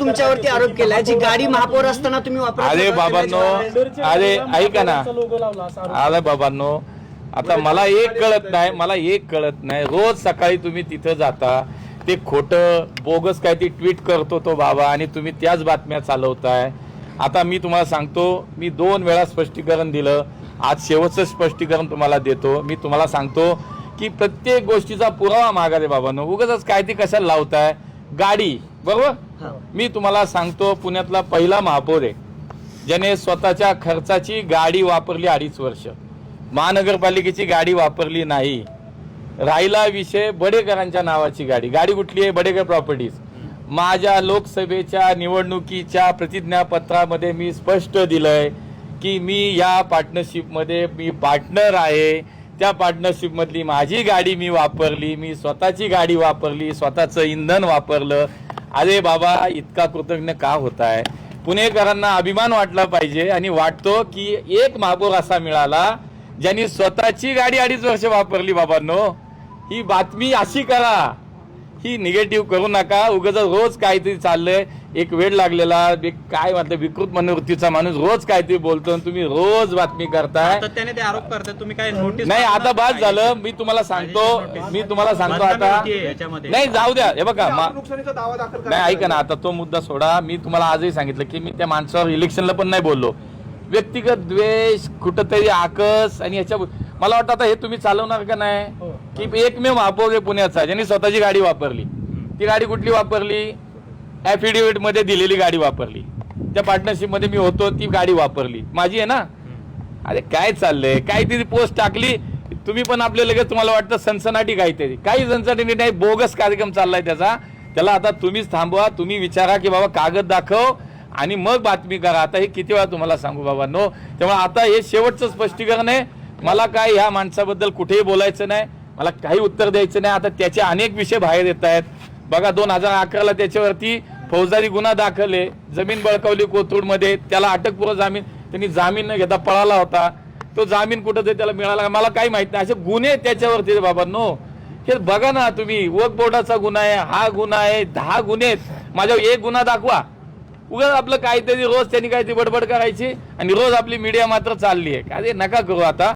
तुमच्यावरती आरोप केलाय जी गाडी महापौर असताना तुम्ही वापरत अरे होता, बाबांनो अरे ऐका ना. अरे बाबांनो आता मला एक कळत नाही मला एक कळत नाही. रोज सकाळी तुम्ही तिथं जाता ते खोटं बोगस काय ती ट्विट करतो तो बाबा आणि तुम्ही त्याच बातम्या चालवताय. आता मी तुम्हाला सांगतो मी दोन वेळा स्पष्टीकरण दिलं आज शेवटचं स्पष्टीकरण तुम्हाला देतो. मी तुम्हाला सांगतो की प्रत्येक गोष्टीचा पुरावा मागा रे बाबांनो. उगाच काय ती कशाला लावताय? गाडी. बरोबर. मी तुम्हाला सांगतो पुण्यातला पहिला महापौर आहे. ज्याने स्वतःच्या खर्चाची गाडी वापरली अडीच वर्ष. महानगरपालिकेची गाडी वापरली नाही. राहिला विषय बडेकरांच्या नावाची गाडी. गाडी कुठली आहे? बडेकर प्रॉपर्टीज. माझ्या लोकसभेच्या निवडणुकीच्या प्रतिज्ञापत्रामध्ये मी स्पष्ट दिलंय की मी या पार्टनरशिपमध्ये मी पार्टनर आहे. त्या पार्टनरशिपमधली माझी गाडी मी वापरली. मी स्वतःची गाडी वापरली. स्वतःचं इंधन वापरलं. अरे बाबा इतका कृतज्ञ का होत आहे पुणेकरांना अभिमान वाटला पाहिजे आणि वाटतो की एक महापौर असा मिळाला ज्यांनी स्वतःची गाडी अडीच वर्ष वापरली बाबांनो. ही बातमी अशी करा. ही निगेटिव्ह करू नका. उगाच रोज काहीतरी चाललंय. एक वेळ लागलेला. एक काय म्हटलं विकृत मनोवृत्तीचा माणूस रोज काहीतरी बोलतो आणि तुम्ही रोज बातमी करताय. त्याने ते आरोप करतात तुम्ही काय नोटीस नाही आता बाद झालं. मी तुम्हाला सांगतो. मी तुम्हाला सांगतो आता. नाही जाऊ द्या. हे बघा मा- नुकसानीचा दावा दाखल नाही ऐका ना. आता तो मुद्दा सोडा. मी तुम्हाला आजही सांगितलं की मी त्या माणसावर इलेक्शनला पण नाही बोललो. व्यक्तिगत द्वेष कुठंतरी आकस आणि याच्या मला वाटतं आता हे तुम्ही चालवणार का नाही? की एकमेव महापौर आहे पुण्याचा ज्यांनी स्वतःची गाडी वापरली. ती गाडी कुठली वापरली? ऍफिडेव्हिटमध्ये दिलेली गाडी वापरली. त्या पार्टनरशिपमध्ये मी होतो ती गाडी वापरली. माझी आहे ना? अरे काय चाललंय? काहीतरी पोस्ट टाकली? तुम्ही पण आपल्या लगेच तुम्हाला वाटतं सनसनाटी काहीतरी काही सनसनाटी नाही बोगस कार्यक्रम चाललाय त्याचा. त्याला आता तुम्हीच थांबवा तुम्ही विचारा की बाबा कागद दाखव आणि मग बातमी करा. आता हे किती वेळा तुम्हाला सांगू बाबा नो त्यामुळे आता हे शेवटचं स्पष्टीकरण आहे. मला काय ह्या माणसाबद्दल कुठेही बोलायचं नाही मला काही उत्तर द्यायचं नाही. आता त्याचे अनेक विषय बाहेर येत आहेत. बघा दोन हजार अकराला त्याच्यावरती फौजदारी गुन्हा दाखल आहे जमीन बळकावली कोथरूडमध्ये त्याला अटकपूर्व जामीन त्यांनी जामीन न घेता पळाला होता. तो जामीन कुठं त्याला मिळाला मला काही माहीत नाही. असे गुन्हे त्याच्यावरती बाबा नो हे बघा ना तुम्ही वक बोर्डाचा गुन्हा आहे हा गुन्हा आहे दहा गुन्हे आहेत. माझ्यावर एक गुन्हा दाखवा. उगाच आपलं काहीतरी रोज त्यांनी काहीतरी बडबड करायची आणि रोज आपली मीडिया मात्र चालली आहे. काय नका करू आता.